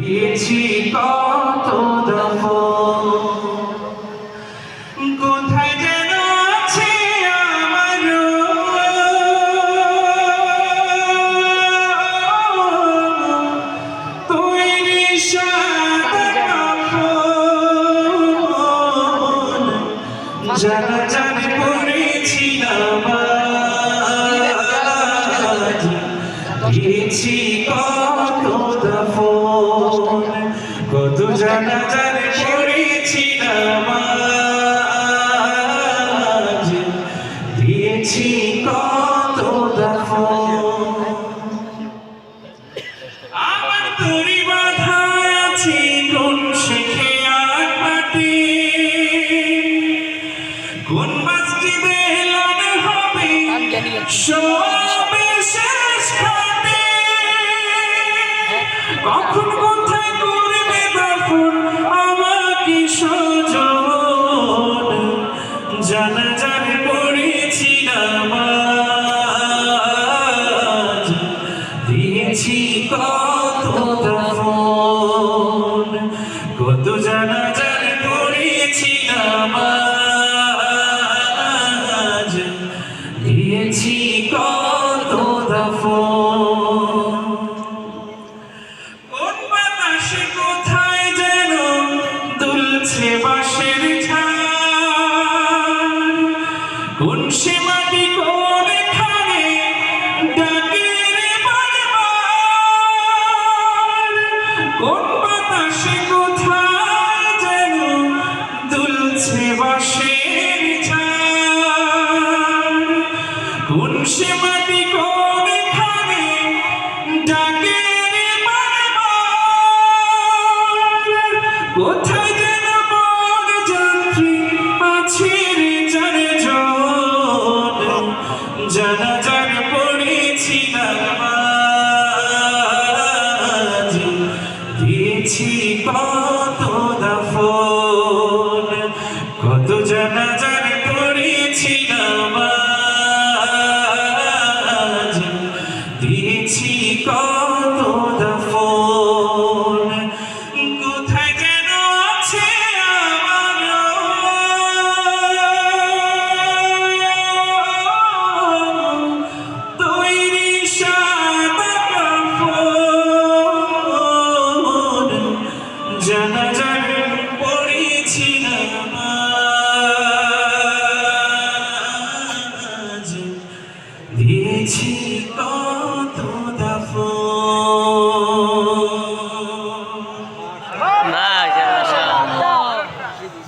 দিয়েছি কত কোথায় যেন আছে আমার তৈরি জানা জানে পড়েছিলাম। দিয়েছি কত কত জানা জানে দিয়েছি কত দফন। আমার তরি বাধা আছে কোন শেখে আর মাটি কোন মসজিদে হবে? সবে দিয়েছি কোন বাতাসে কোথায় যেন কোন সে কোন দুলছে বাঁশের কোন সে মাটি কোন খানে ডাকে কোথায় যেন বড় যাত্রী আছে রে জানে জানা জান পড়েছিলাম দিয়েছি কত কত জানা দিয়েছি